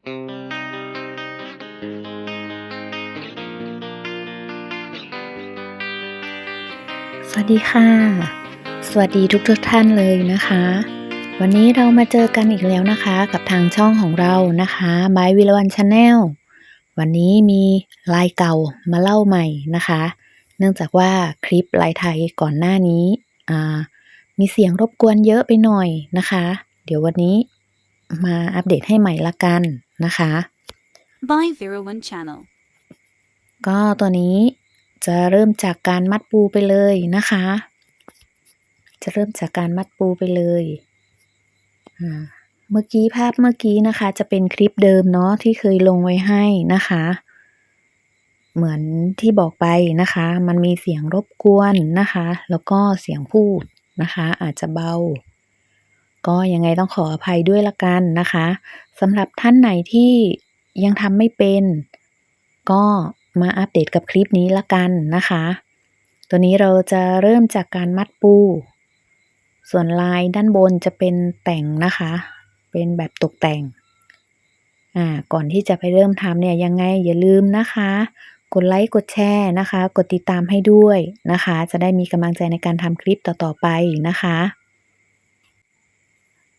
สวัสดีค่ะ สวัสดีทุกทุกท่านเลยนะคะ วันนี้เรามาเจอกันอีกแล้วนะคะ กับทางช่องของเรานะคะบายวิลวันชาแนลวันนี้มีลายเก่ามาเล่าใหม่นะคะ เนื่องจากว่าคลิปลายไทยก่อนหน้านี้มีเสียงรบกวนเยอะไปหน่อยนะคะ เดี๋ยววันนี้มาอัปเดตให้ใหม่ละกัน นะคะ by Vera One Channel. ก็ตัวนี้จะเริ่มจากการมัดปูไปเลยนะคะ จะเริ่มจากการมัดปูไปเลยอ่าเมื่อกี้ภาพเมื่อกี้นะคะ จะเป็นคลิปเดิมเนาะที่เคยลงไว้ให้นะคะ เหมือนที่บอกไปนะคะ มันมีเสียงรบกวนนะคะ แล้วก็เสียงพูดนะคะ อาจจะเบา ก็ยังไงต้องขออภัยด้วยละกันนะคะสำหรับท่านไหนที่ยังทำไม่เป็น ก็มาอัปเดตกับคลิปนี้ละกันนะคะ ตัวนี้เราจะเริ่มจากการมัดปู ส่วนลายด้านบนจะเป็นแต่งนะคะ เป็นแบบตกแต่งอ่าก่อนที่จะไปเริ่มทำเนี่ยยังไงอย่าลืมนะคะ กดไลค์กดแชร์นะคะ กดติดตามให้ด้วยนะคะ จะได้มีกำลังใจในการทำคลิปต่อๆไปนะคะ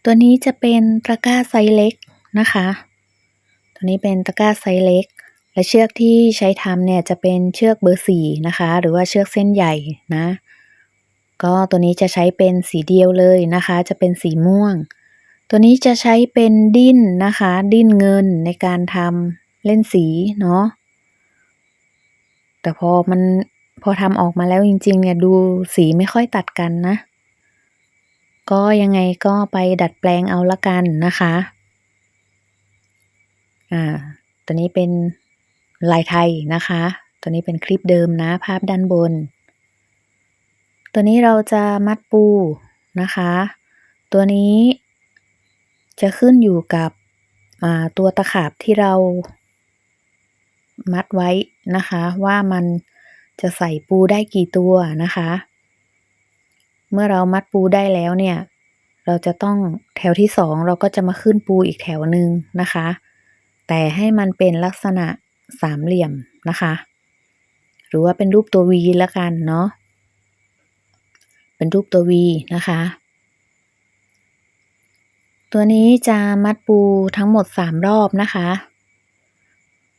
ตัวนี้จะเป็นตะกร้าไซส์เล็กนะคะ ตัวนี้เป็นตะกร้าไซส์เล็ก และเชือกที่ใช้ทำเนี่ยจะเป็นเชือกเบอร์สี่นะคะ หรือว่าเชือกเส้นใหญ่นะ ก็ตัวนี้จะใช้เป็นสีเดียวเลยนะคะ จะเป็นสีม่วง ตัวนี้จะใช้เป็นดิ้นนะคะ ดิ้นเงินในการทำเล่นสีเนาะ แต่พอมันพอทำออกมาแล้วจริงๆเนี่ยดูสีไม่ค่อยตัดกันนะ ก็ยังไงก็ไปดัดแปลงเอาละกันนะคะ อ่า ตัวนี้เป็นลายไทยนะคะ ตัวนี้เป็นคลิปเดิมนะภาพด้านบน ตัวนี้เราจะมัดปูนะคะ ตัวนี้จะขึ้นอยู่กับตัวตะขาบที่เรามัดไว้นะคะ ว่ามันจะใส่ปูได้กี่ตัวนะคะ เมื่อเรามัดปูได้แล้วเนี่ย เราจะต้องแถวที่สองเราก็จะมาขึ้นปูอีกแถวหนึ่งนะคะ แต่ให้มันเป็นลักษณะสามเหลี่ยมนะคะ หรือว่าเป็นรูปตัว V ละกันเนาะ เป็นรูปตัว V นะคะ ตัวนี้จะมัดปูทั้งหมดสามรอบนะคะ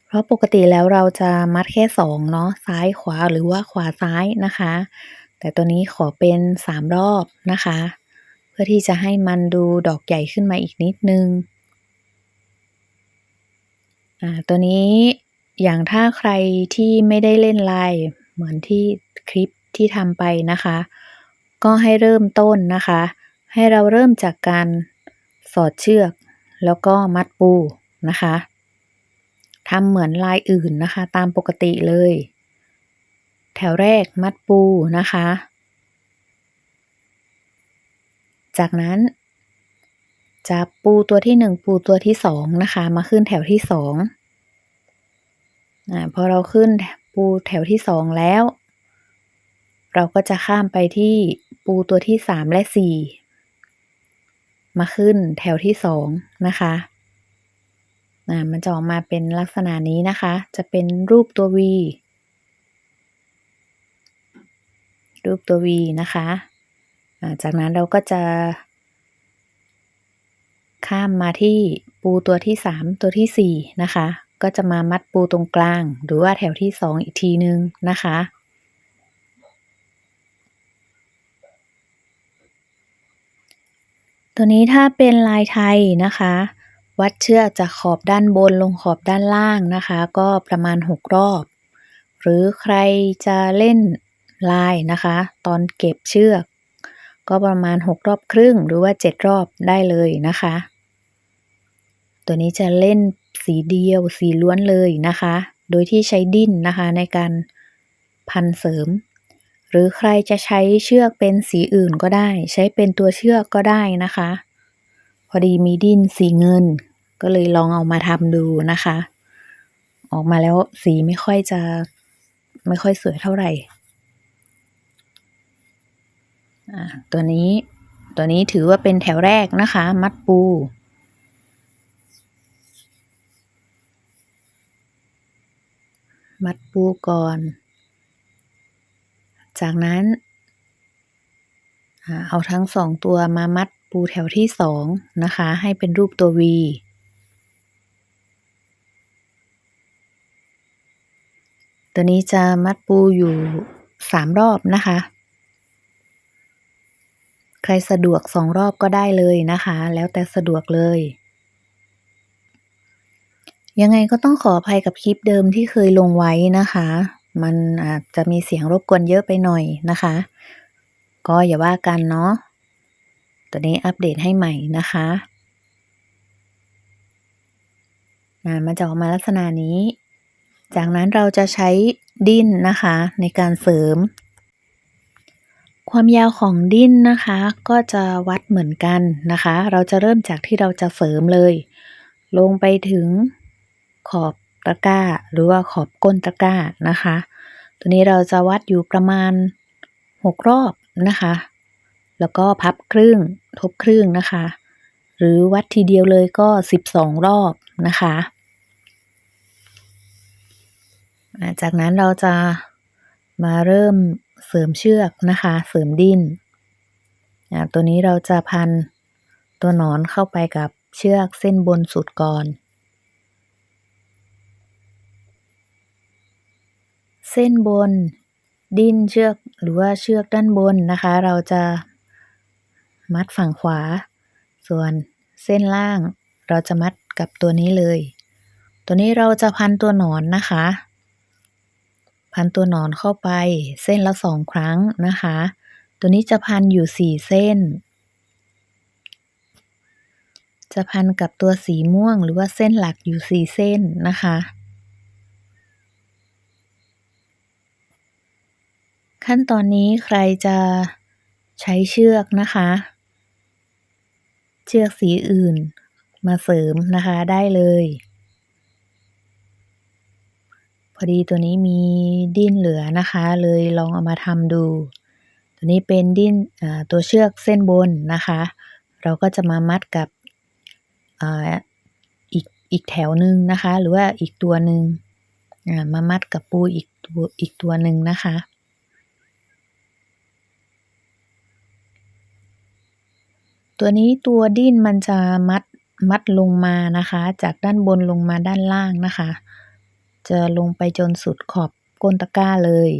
เพราะปกติแล้วเราจะมัดแค่สองเนาะซ้ายขวาหรือว่าขวาซ้ายนะคะ แต่ตัวนี้ขอเป็นสามรอบนะคะ เพื่อที่จะให้มันดูดอกใหญ่ขึ้นมาอีกนิดนึงตัวนี้อย่างถ้าใครที่ไม่ได้เล่นลายเหมือนที่คลิปที่ทำไปนะคะ ก็ให้เริ่มต้นนะคะ ให้เราเริ่มจากการสอดเชือก แล้วก็มัดปูนะคะทำเหมือนลายอื่นนะคะ ตามปกติเลย แถวแรกมัดปูนะคะ จากนั้น จับปูตัวที่หนึ่งปูตัวที่สองนะคะ มาขึ้นแถวที่สองอ่าพอเราขึ้นปูแถวที่สองแล้ว เราก็จะข้ามไปที่ปูตัวที่สามและสี่มาขึ้นแถวที่สองนะคะอ่ามันจะออกมาเป็นลักษณะนี้นะคะ จะเป็นรูปตัว V รูปตัว V นะคะจากนั้นเราก็จะ ข้ามมาที่ปูตัวที่สามตัวที่สี่นะคะ ก็จะมามัดปูตรงกลาง หรือว่าแถวที่สองอีกทีนึงนะคะตัวนี้ถ้าเป็นลายไทยนะคะ วัดเชือกจากขอบด้านบนลงขอบด้านล่างนะคะ ก็ประมาณ 6 รอบ หรือใครจะเล่น ลายนะคะ ตอนเก็บเชือก ก็ประมาณ 6 รอบครึ่งหรือว่า 7 รอบได้เลยนะคะ ตัวนี้จะเล่นสีเดียวสีล้วนเลยนะคะ โดยที่ใช้ดิ้นนะคะในการพันเสริม หรือใครจะใช้เชือกเป็นสีอื่นก็ได้ ใช้เป็นตัวเชือกก็ได้นะคะ พอดีมีดิ้นสีเงิน ก็เลยลองเอามาทำดูนะคะ ออกมาแล้วสีไม่ค่อยจะไม่ค่อยสวยเท่าไหร่ ตัวนี้ตัวนี้ถือว่าเป็นแถวแรกนะคะ มัดปู มัดปูก่อน จากนั้นเอาทั้งสองตัวมามัดปูแถวที่สองนะคะ ให้เป็นรูปตัว V ตัวนี้จะมัดปูอยู่สามรอบนะคะ ใครสะดวกสองรอบก็ได้เลยนะคะ แล้วแต่สะดวกเลย ยังไงก็ต้องขออภัยกับคลิปเดิมที่เคยลงไว้นะคะ มันอาจจะมีเสียงรบกวนเยอะไปหน่อยนะคะ ก็อย่าว่ากันเนาะตัวนี้อัปเดตให้ใหม่นะคะอ่ามันจะออกมาลักษณะนี้ จากนั้นเราจะใช้ดิ้นนะคะในการเสริม ความยาวของดิ้นนะคะ ก็จะวัดเหมือนกันนะคะ เราจะเริ่มจากที่เราจะเสริมเลย ลงไปถึงขอบตะกร้า หรือว่าขอบก้นตะกร้านะคะ ตัวนี้เราจะวัดอยู่ประมาณ 6 รอบนะคะ แล้วก็พับครึ่งทบครึ่งนะคะ หรือวัดทีเดียวเลยก็ 12 รอบนะคะจากนั้นเราจะมาเริ่ม เสริมเชือกนะคะ เสริมดิ้นอ่าตัวนี้เราจะพันตัวหนอนเข้าไปกับเชือกเส้นบนสุดก่อน เส้นบน ดิ้นเชือกหรือว่าเชือกด้านบนนะคะ เราจะมัดฝั่งขวา ส่วนเส้นล่างเราจะมัดกับตัวนี้เลย ตัวนี้เราจะพันตัวหนอนนะคะ พันตัวหนอนเข้าไปเส้นละสองครั้งนะคะ ตัวนี้จะพันอยู่สี่เส้น จะพันกับตัวสีม่วงหรือว่าเส้นหลักอยู่สี่เส้นนะคะ ขั้นตอนนี้ใครจะใช้เชือกนะคะ เชือกสีอื่นมาเสริมนะคะได้เลย อดีตัวนี้มีดิ้นเหลือนะคะ เลยลองเอามาทำดู ตัวนี้เป็นดิ้นตัวเชือกเส้นบนนะคะ เราก็จะมามัดกับอีกอีกแถวหนึ่งนะคะ หรือว่าอีกตัวหนึ่งมามัดกับปูอีกตัวอีกตัวหนึ่งนะคะตัวนี้ตัวดิ้นมันจะมัดมัดลงมานะคะ จากด้านบนลงมาด้านล่างนะคะ จะลงไปจนสุดขอบก้นตะกร้าเลย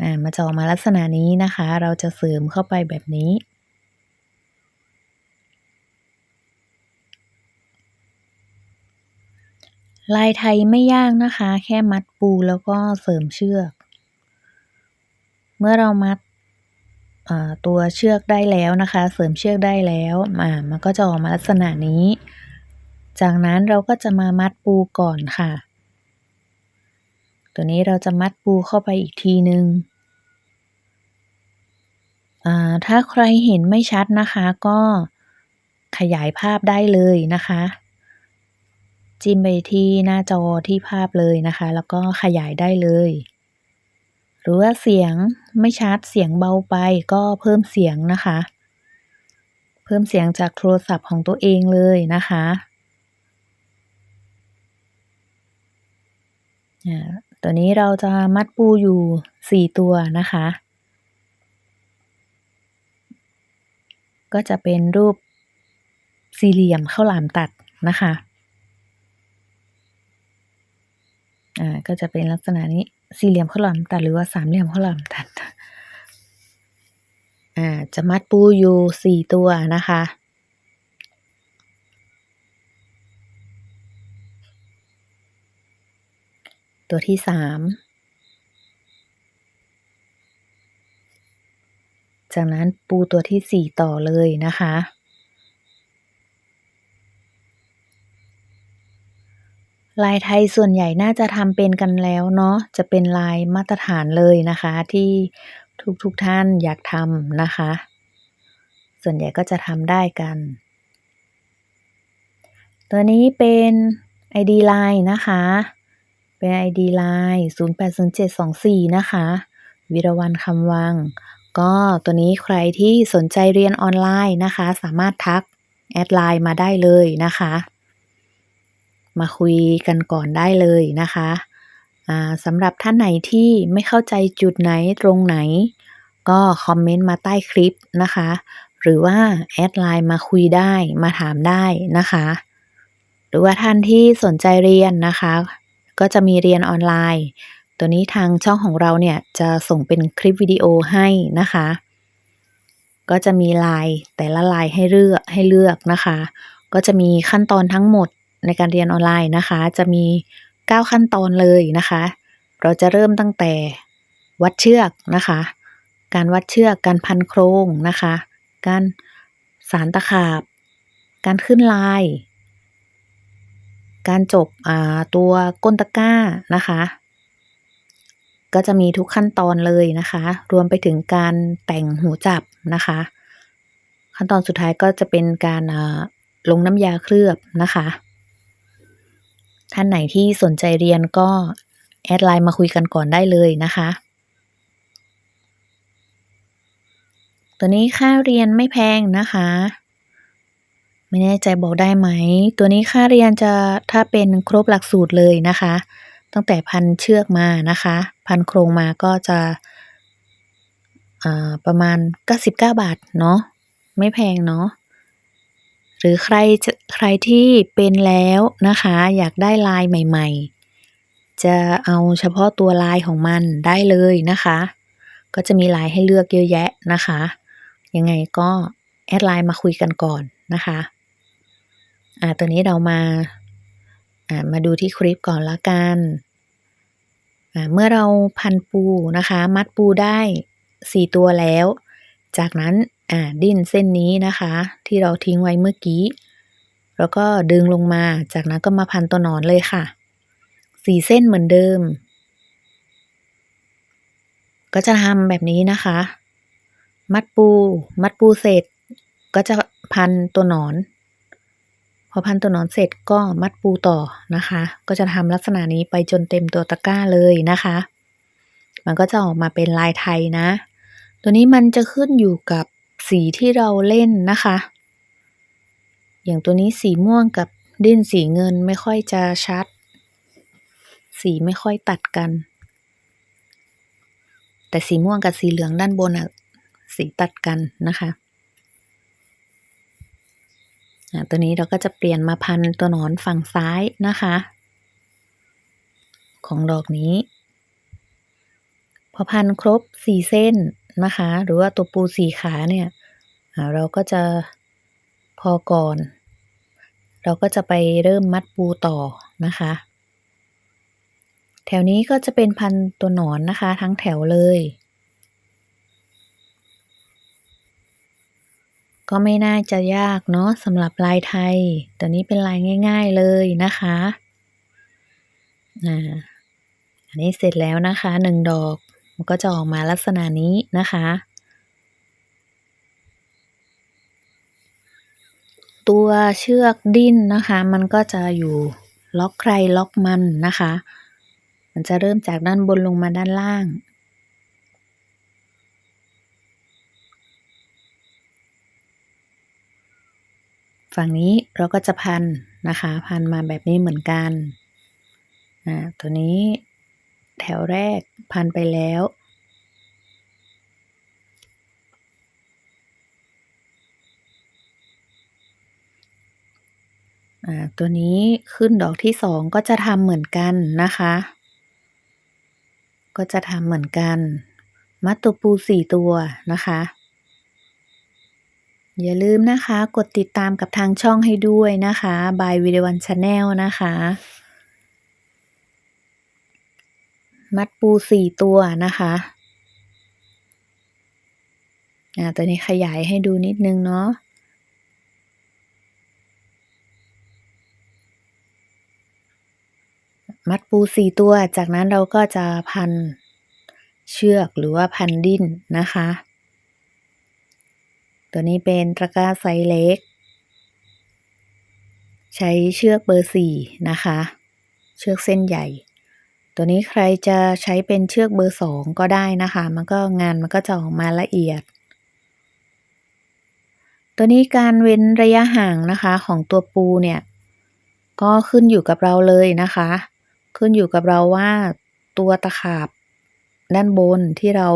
อ่ามันจะออกมาลักษณะนี้นะคะ เราจะเสริมเข้าไปแบบนี้ ลายไทยไม่ยากนะคะ แค่มัดปูแล้วก็เสริมเชือก เมื่อเรามัดตัวเชือกได้แล้วนะคะ เสริมเชือกได้แล้วอ่ามันก็จะออกมาลักษณะนี้ จากนั้นเราก็จะมามัดปูก่อนค่ะ ตัวนี้เราจะมัดปูเข้าไปอีกทีหนึงอ่าถ้าใครเห็นไม่ชัดนะคะก็ขยายภาพได้เลยนะคะ จิ้มไปที่หน้าจอที่ภาพเลยนะคะ แล้วก็ขยายได้เลย หรือว่าเสียงไม่ชัดเสียงเบาไปก็เพิ่มเสียงนะคะ เพิ่มเสียงจากโทรศัพท์ของตัวเองเลยนะคะอ่า ตัวนี้เราจะมัดปูอยู่สี่ตัวนะคะ ก็จะเป็นรูปสี่เหลี่ยมข้าวหลามตัดนะคะอ่าก็จะเป็นลักษณะนี้สี่เหลี่ยมข้าวหลามตัดหรือว่าสามเหลี่ยมข้าวหลามตัดอ่าจะมัดปูอยู่สี่ตัวนะคะ ตัวที่สามจากนั้นปูตัวที่สี่ต่อเลยนะคะ ลายไทยส่วนใหญ่น่าจะทำเป็นกันแล้วเนาะจะเป็นลายมาตรฐานเลยนะคะ ที่ทุกทุกท่านอยากทำนะคะ ส่วนใหญ่ก็จะทำได้กัน ตัวนี้เป็น ID Line นะคะ เป็น ID Line 080724 นะคะ วิรวันคำวัง ก็ตัวนี้ใครที่สนใจเรียนออนไลน์นะคะ สามารถทักแอดไลน์มาได้เลยนะคะ มาคุยกันก่อนได้เลยนะคะสำหรับท่านไหนที่ไม่เข้าใจจุดไหนตรงไหน ก็คอมเมนต์มาใต้คลิปนะคะ หรือว่าแอดไลน์มาคุยได้มาถามได้นะคะ หรือว่าท่านที่สนใจเรียนนะคะ ก็จะมีเรียนออนไลน์ ตัวนี้ทางช่องของเราเนี่ยจะส่งเป็นคลิปวิดีโอให้นะคะ ก็จะมีลายแต่ละลายให้เลือกให้เลือกนะคะ ก็จะมีขั้นตอนทั้งหมดในการเรียนออนไลน์นะคะ จะมี 9 ขั้นตอนเลยนะคะ เราจะเริ่มตั้งแต่วัดเชือกนะคะ การวัดเชือก การพันโครงนะคะ การสารตะขาบ การขึ้นลาย การจบตัวก้นตะกร้านะคะ ก็จะมีทุกขั้นตอนเลยนะคะ รวมไปถึงการแต่งหูจับนะคะ ขั้นตอนสุดท้ายก็จะเป็นการลงน้ำยาเคลือบนะคะ ท่านไหนที่สนใจเรียนก็แอดไลน์มาคุยกันก่อนได้เลยนะคะ ตัวนี้ค่าเรียนไม่แพงนะคะ ไม่แน่ใจบอกได้ไหม ตัวนี้ค่าเรียนจะถ้าเป็นครบหลักสูตรเลยนะคะ ตั้งแต่พันเชือกมานะคะ พันโครงมาก็จะประมาณ 99 บาทเนาะไม่แพงเนาะหรือใครจะใครที่เป็นแล้วนะคะ อยากได้ลายใหม่ ๆ จะเอาเฉพาะตัวลายของมันได้เลยนะคะ ก็จะมีลายให้เลือกเยอะแยะนะคะ ยังไงก็แอดไลน์มาคุยกันก่อนนะคะ อ่าตัวนี้เรามาอ่ามาดูที่คลิปก่อนละกันอ่าเมื่อเราพันปูนะคะ มัดปูได้สี่ตัวแล้ว จากนั้นอ่าดิ้นเส้นนี้นะคะ ที่เราทิ้งไว้เมื่อกี้ แล้วก็ดึงลงมา จากนั้นก็มาพันตัวหนอนเลยค่ะสี่เส้นเหมือนเดิม ก็จะทำแบบนี้นะคะ มัดปู มัดปูเสร็จ ก็จะพันตัวหนอน พอพันตัวนอนเสร็จก็มัดปูต่อนะคะ ก็จะทำลักษณะนี้ไปจนเต็มตัวตะกร้าเลยนะคะ มันก็จะออกมาเป็นลายไทยนะ ตัวนี้มันจะขึ้นอยู่กับสีที่เราเล่นนะคะ อย่างตัวนี้สีม่วงกับดินสีเงินไม่ค่อยจะชัด สีไม่ค่อยตัดกัน แต่สีม่วงกับสีเหลืองด้านบนอะสีตัดกันนะคะ ตัวนี้เราก็จะเปลี่ยนมาพันตัวหนอนฝั่งซ้ายนะคะ ของดอกนี้ พอพันครบสี่เส้นนะคะ หรือว่าตัวปูสี่ขาเนี่ยเราก็จะพอก่อน เราก็จะไปเริ่มมัดปูต่อนะคะ แถวนี้ก็จะเป็นพันตัวหนอนนะคะ ทั้งแถวเลย ก็ไม่น่าจะยากเนาะสำหรับลายไทย ตัวนี้เป็นลายง่าย ๆเลยนะคะอันนี้เสร็จแล้วนะคะหนึ่งดอกมันก็จะออกมาลักษณะนี้นะคะ ตัวเชือกดิ้นนะคะ มันก็จะอยู่ล็อกใครล็อกมันนะคะ มันจะเริ่มจากด้านบนลงมาด้านล่าง ฝั่งนี้เราก็จะพันนะคะ พันมาแบบนี้เหมือนกันอ่าตัวนี้แถวแรกพันไปแล้ว ตัวนี้ขึ้นดอกที่สองก็จะทำเหมือนกันนะคะ ก็จะทำเหมือนกัน มัดตัวปูสี่ตัวนะคะ อย่าลืมนะคะ กดติดตามกับทางช่องให้ด้วยนะคะ by v i d e o n Channel นะคะ มัดปูสี่ตัวนะคะอ่าตัวนี้ขยายให้ดูนิดนึงเนาะมัดปูสี่ตัว จากนั้นเราก็จะพันเชือกหรือว่าพันดิ้นนะคะ ตัวนี้เป็นตะกร้าไซส์เล็ก ใช้เชือกเบอร์สี่นะคะ เชือกเส้นใหญ่ ตัวนี้ใครจะใช้เป็นเชือกเบอร์สองก็ได้นะคะ มันก็งานมันก็จะออกมาละเอียด ตัวนี้การเว้นระยะห่างนะคะของตัวปูเนี่ย ก็ขึ้นอยู่กับเราเลยนะคะ ขึ้นอยู่กับเราว่าตัวตะขาบด้านบนที่เรา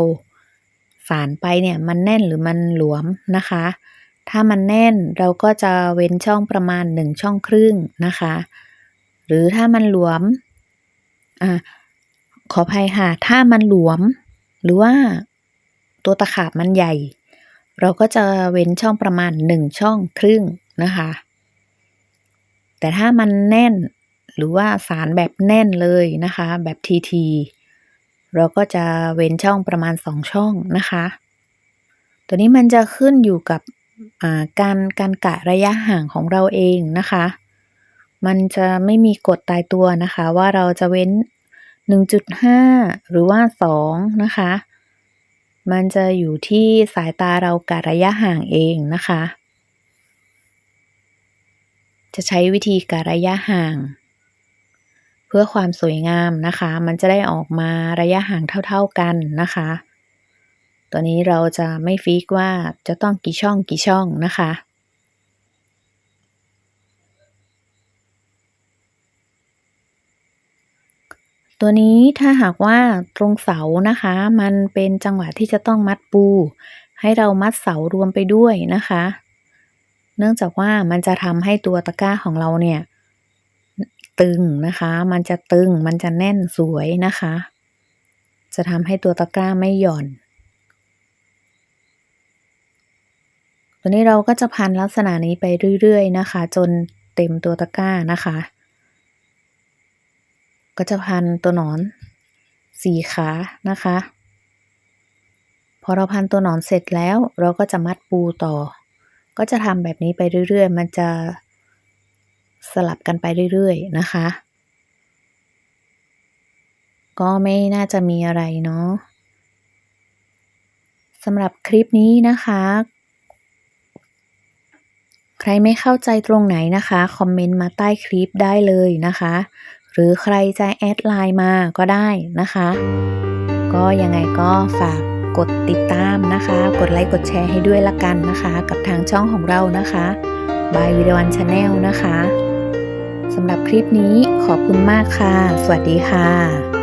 สานไปเนี่ยมันแน่นหรือมันหลวมนะคะ ถ้ามันแน่นเราก็จะเว้นช่องประมาณหนึ่งช่องครึ่งนะคะ หรือถ้ามันหลวมอ่าขออภัยค่ะ ถ้ามันหลวม หรือว่าตัวตะขาบมันใหญ่ เราก็จะเว้นช่องประมาณหนึ่งช่องครึ่งนะคะ แต่ถ้ามันแน่นหรือว่าสารแบบแน่นเลยนะคะ แบบทีที เราก็จะเว้นช่องประมาณสองช่องนะคะ ตัวนี้มันจะขึ้นอยู่กับการการกะระยะห่างของเราเองนะคะ มันจะไม่มีกฎตายตัวนะคะ ว่าเราจะเว้น 1.5 หรือว่า 2 นะคะ มันจะอยู่ที่สายตาเรากะระยะห่างเองนะคะ จะใช้วิธีกะระยะห่าง พื่อความสวยงามนะคะ มันจะได้ออกมาระยะห่างเท่าๆกันนะคะ ตัวนี้เราจะไม่ฟิกว่าจะต้องกี่ช่องกี่ช่องนะคะ ตัวนี้ถ้าหากว่าตรงเสานะคะ มันเป็นจังหวะที่จะต้องมัดปู ให้เรามัดเสารวมไปด้วยนะคะ เนื่องจากว่ามันจะทำให้ตัวตะกร้าของเราเนี่ย ตึงนะคะ มันจะตึง มันจะแน่นสวยนะคะ จะทำให้ตัวตะกร้าไม่หย่อน ตัวนี้เราก็จะพันลักษณะนี้ไปเรื่อยๆนะคะ จนเต็มตัวตะกร้านะคะ ก็จะพันตัวหนอนสี่ขานะคะ พอเราพันตัวหนอนเสร็จแล้ว เราก็จะมัดปูต่อ ก็จะทำแบบนี้ไปเรื่อยๆ มันจะ สลับกันไปเรื่อยๆนะคะ ก็ไม่น่าจะมีอะไรเนาะสำหรับคลิปนี้นะคะ ใครไม่เข้าใจตรงไหนนะคะ คอมเมนต์มาใต้คลิปได้เลยนะคะ หรือใครจะแอดไลน์มาก็ได้นะคะ ก็ยังไงก็ฝากกดติดตามนะคะ กดไลค์กดแชร์ให้ด้วยละกันนะคะ กับทางช่องของเรานะคะ บายวิดีวันชาแนลนะคะ สำหรับคลิปนี้ขอบคุณมากค่ะ สวัสดีค่ะ